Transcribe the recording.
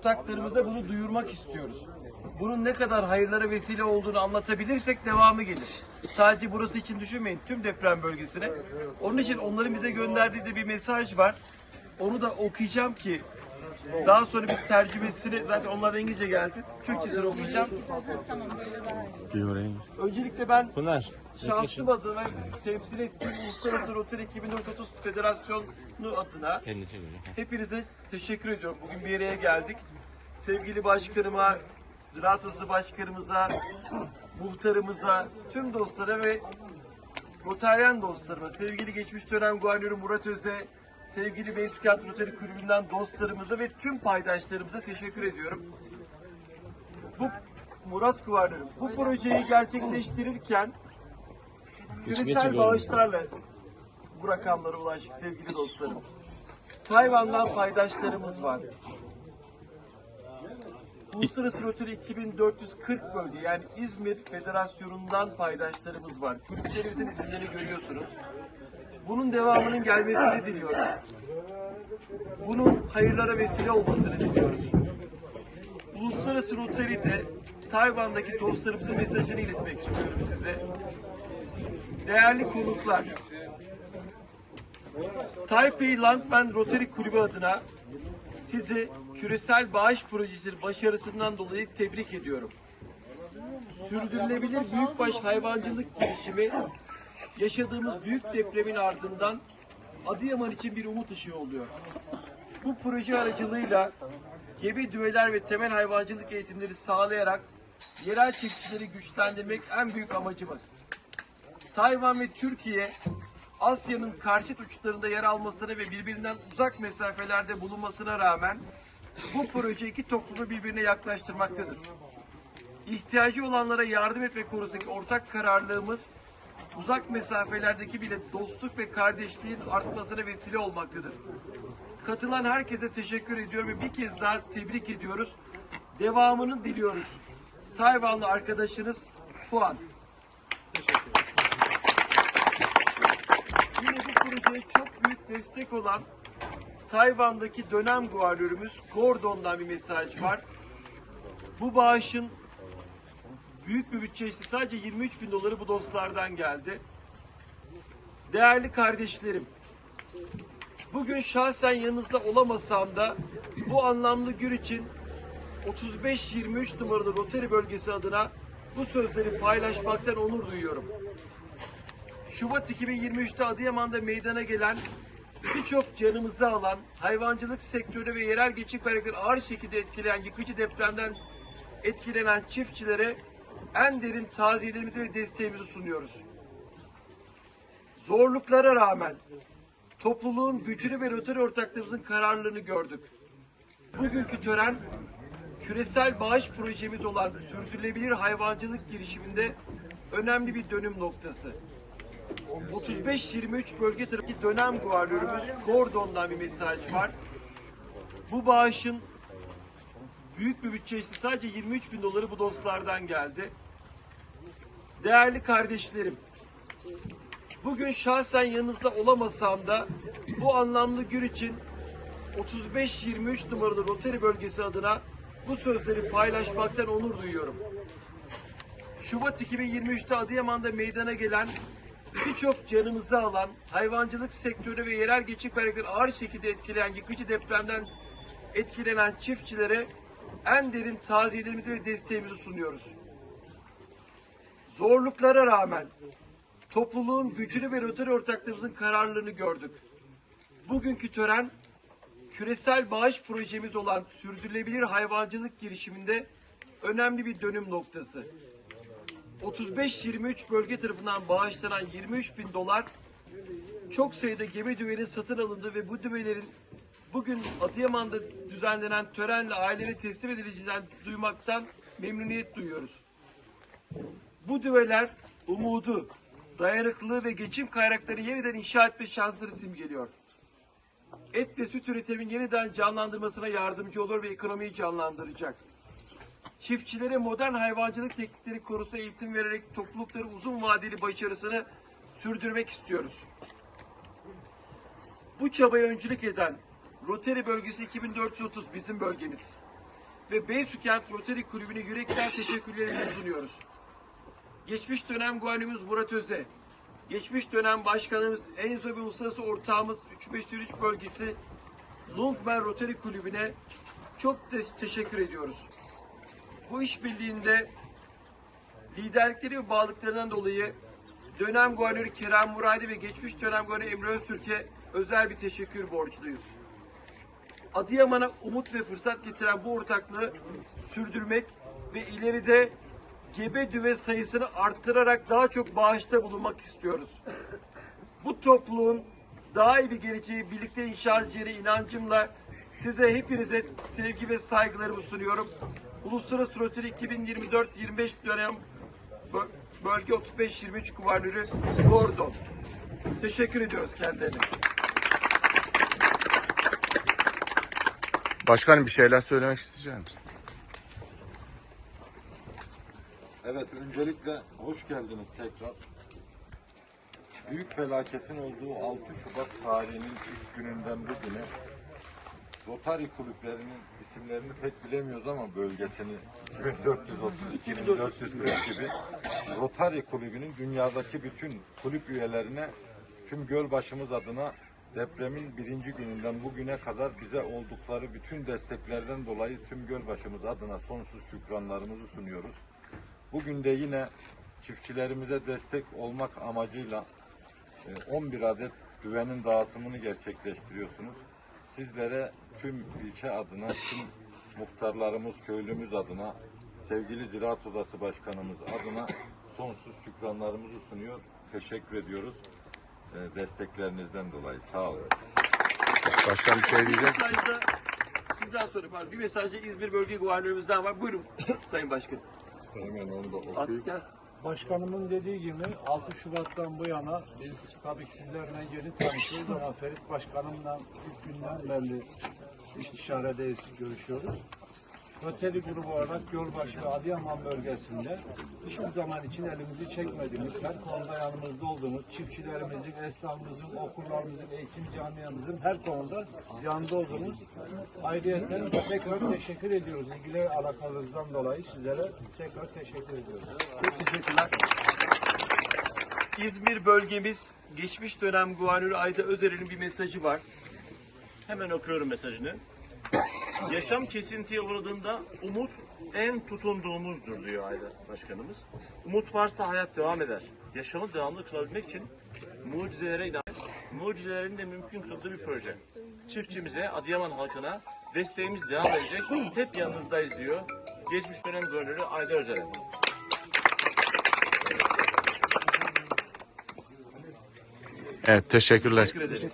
ortaklarımıza bunu duyurmak istiyoruz. Bunun ne kadar hayırlara vesile olduğunu anlatabilirsek devamı gelir. Sadece burası için düşünmeyin, tüm deprem bölgesine. Onun için onların bize gönderdiği de bir mesaj var. Onu da okuyacağım ki daha sonra biz tercümesini zaten onlar da İngilizce geldi. Türkçesini okuyacağım. Öncelikle ben Pınar. şahsım adına temsil ettiğim Uluslararası Rotary 2430 Federasyonu adına hepinize teşekkür ediyorum. Bugün bir araya geldik. Sevgili başkanıma, Ziraat Odası Başkanımıza, muhtarımıza, tüm dostlara ve Rotaryen dostlarıma, sevgili geçmiş dönem Guarnörü Murat Öz'e, sevgili Beysukent Rotary Kulübü'nden dostlarımıza ve tüm paydaşlarımıza teşekkür ediyorum. Bu Murat Guarnörü, bu projeyi gerçekleştirirken küresel bağışlarla bu rakamlara ulaştık sevgili dostlarım. Tayvan'dan paydaşlarımız var. Uluslararası Rotary 2440 bölge yani İzmir Federasyonu'ndan paydaşlarımız var. Kulüplerimizin isimlerini görüyorsunuz. Bunun devamının gelmesini diliyoruz. Bunun hayırlara vesile olmasını diliyoruz. Uluslararası Rotary'de Tayvan'daki dostlarımızın mesajını iletmek istiyorum size. Değerli konuklar, Taipei Landman Rotary Kulübü adına sizi küresel bağış projesinin başarısından dolayı tebrik ediyorum. Sürdürülebilir büyükbaş hayvancılık girişimi yaşadığımız büyük depremin ardından Adıyaman için bir umut ışığı oluyor. Bu proje aracılığıyla gebe düveler ve temel hayvancılık eğitimleri sağlayarak yerel çiftçileri güçlendirmek en büyük amacımız. Tayvan ve Türkiye Asya'nın karşıt uçlarında yer almasına ve birbirinden uzak mesafelerde bulunmasına rağmen bu proje iki toplumu birbirine yaklaştırmaktadır. İhtiyacı olanlara yardım etme konusundaki ortak kararlılığımız uzak mesafelerdeki bile dostluk ve kardeşliğin artmasına vesile olmaktadır. Katılan herkese teşekkür ediyorum ve bir kez daha tebrik ediyoruz. Devamını diliyoruz. Tayvanlı arkadaşınız Puan. Yine bu projeye çok büyük destek olan Tayvan'daki dönem guarnörümüz Gordon'dan bir mesaj var. Bu bağışın büyük bir bütçe işte sadece 23 bin doları bu dostlardan geldi. Değerli kardeşlerim, bugün şahsen yanınızda olamasam da bu anlamlı gün için 35-23 numaralı Rotary bölgesi adına bu sözleri paylaşmaktan onur duyuyorum. Şubat 2023'te Adıyaman'da meydana gelen birçok canımızı alan, hayvancılık sektörü ve yerel geçim kaynakları ağır şekilde etkileyen yıkıcı depremden etkilenen çiftçilere en derin taziyelerimizi ve desteğimizi sunuyoruz. Zorluklara rağmen topluluğun gücünü ve Rotary ortaklığımızın kararlılığını gördük. Bugünkü tören küresel bağış projemiz olan sürdürülebilir hayvancılık girişiminde önemli bir dönüm noktası. 35-23 bölge tarafındaki dönem guarnörümüz Gordon'dan bir mesaj var. Bu bağışın büyük bir bütçe işte sadece 23 bin doları bu dostlardan geldi. Değerli kardeşlerim, bugün şahsen yanınızda olamasam da bu anlamlı gün için 35-23 numaralı Rotary bölgesi adına bu sözleri paylaşmaktan onur duyuyorum. Şubat 2023'te Adıyaman'da meydana gelen birçok canımızı alan, hayvancılık sektörü ve yerel geçim kaynakları ağır şekilde etkileyen yıkıcı depremden etkilenen çiftçilere en derin taziyelerimizi ve desteğimizi sunuyoruz. Zorluklara rağmen topluluğun gücünü ve Rotary ortaklığımızın kararlılığını gördük. Bugünkü tören küresel bağış projemiz olan sürdürülebilir hayvancılık girişiminde önemli bir dönüm noktası. 35-23 bölge tarafından bağışlanan 23 bin dolar çok sayıda gemi düvenin satın alındığı ve bu düvelerin bugün Adıyaman'da düzenlenen törenle ailene teslim edileceğinden duymaktan memnuniyet duyuyoruz. Bu düveler umudu, dayanıklılığı ve geçim kaynakları yeniden inşa etme şansını simgeliyor. Et ve süt üretimin yeniden canlandırmasına yardımcı olur ve ekonomiyi canlandıracak. Çiftçilere modern hayvancılık teknikleri konusunda eğitim vererek toplulukların uzun vadeli başarısını sürdürmek istiyoruz. Bu çabaya öncülük eden Rotary bölgesi 2430 bizim bölgemiz. ve Beysükent Rotary Kulübü'ne yürekten teşekkürlerimizi sunuyoruz. Geçmiş dönem Guanimiz Murat Öze, geçmiş dönem başkanımız Enzo ve uluslararası ortağımız 3503 bölgesi Longman Rotary Kulübü'ne çok te- teşekkür ediyoruz. Bu işbirliğinde liderlikleri ve bağlılıklarından dolayı dönem guanörü Kerem Muradi ve geçmiş dönem guanörü Emre Öztürk'e özel bir teşekkür borçluyuz. Adıyaman'a umut ve fırsat getiren bu ortaklığı sürdürmek ve ileride gebe düve sayısını arttırarak daha çok bağışta bulunmak istiyoruz. Bu topluluğun daha iyi bir geleceği birlikte inşa edeceğine inancımla size hepinize sevgi ve saygılarımı sunuyorum. Uluslararası Rotary 2024-25 dönem bö- bölge 35-23 kuvarnörü Gordon. Teşekkür ediyoruz kendilerine. Başkanım bir şeyler söylemek isteyecek misin? Evet, öncelikle hoş geldiniz tekrar. Büyük felaketin olduğu 6 Şubat tarihinin ilk gününden bugüne Rotary kulüplerinin isimlerini pek bilemiyoruz ama bölgesini 2430, 2440 gibi Rotary kulübünün dünyadaki bütün kulüp üyelerine tüm Gölbaşımız adına depremin birinci gününden bugüne kadar bize oldukları bütün desteklerden dolayı tüm Gölbaşımız adına sonsuz şükranlarımızı sunuyoruz. Bugün de yine çiftçilerimize destek olmak amacıyla e, 11 adet düvenin dağıtımını gerçekleştiriyorsunuz. Sizlere tüm ilçe adına, tüm muhtarlarımız, köylümüz adına, sevgili Ziraat Odası Başkanımız adına sonsuz şükranlarımızı sunuyor. Teşekkür ediyoruz e, desteklerinizden dolayı. Sağ olun. Başkan bir şey Bir diyecek misin? mesajda sizden sonra pardon, bir mesajda İzmir Bölge Guvernörümüzden var. Buyurun Sayın Başkan. Hemen onu da okuyayım. Artık gelsin. Başkanımın dediği gibi 6 Şubat'tan bu yana biz tabii ki sizlerle yeni tanışıyoruz ama Ferit Başkanımla ilk günden beri istişaredeyiz, görüşüyoruz. Rotary grubu olarak Gölbaşı ve Adıyaman bölgesinde hiçbir zaman için elimizi çekmediğimiz, her konuda yanımızda olduğumuz, çiftçilerimizin, esnafımızın, okullarımızın, eğitim camiamızın her konuda yanında olduğumuz ayrıyeten tekrar teşekkür ediyoruz. İlgili alakanızdan dolayı sizlere tekrar teşekkür ediyoruz. Çok teşekkürler. İzmir bölgemiz geçmiş dönem Guvernörü Ayda Özer'in bir mesajı var. Hemen okuyorum mesajını. Yaşam kesintiye uğradığında umut en tutunduğumuzdur diyor Ayda Başkanımız. Umut varsa hayat devam eder. Yaşamı devamlı kılabilmek için mucizelere inan. Mucizelerin de mümkün kıldığı bir proje. Çiftçimize, Adıyaman halkına desteğimiz devam edecek. Hep yanınızdayız diyor. Geçmiş dönem guvernörü Ayda Özel. Evet teşekkürler. Teşekkür ederiz.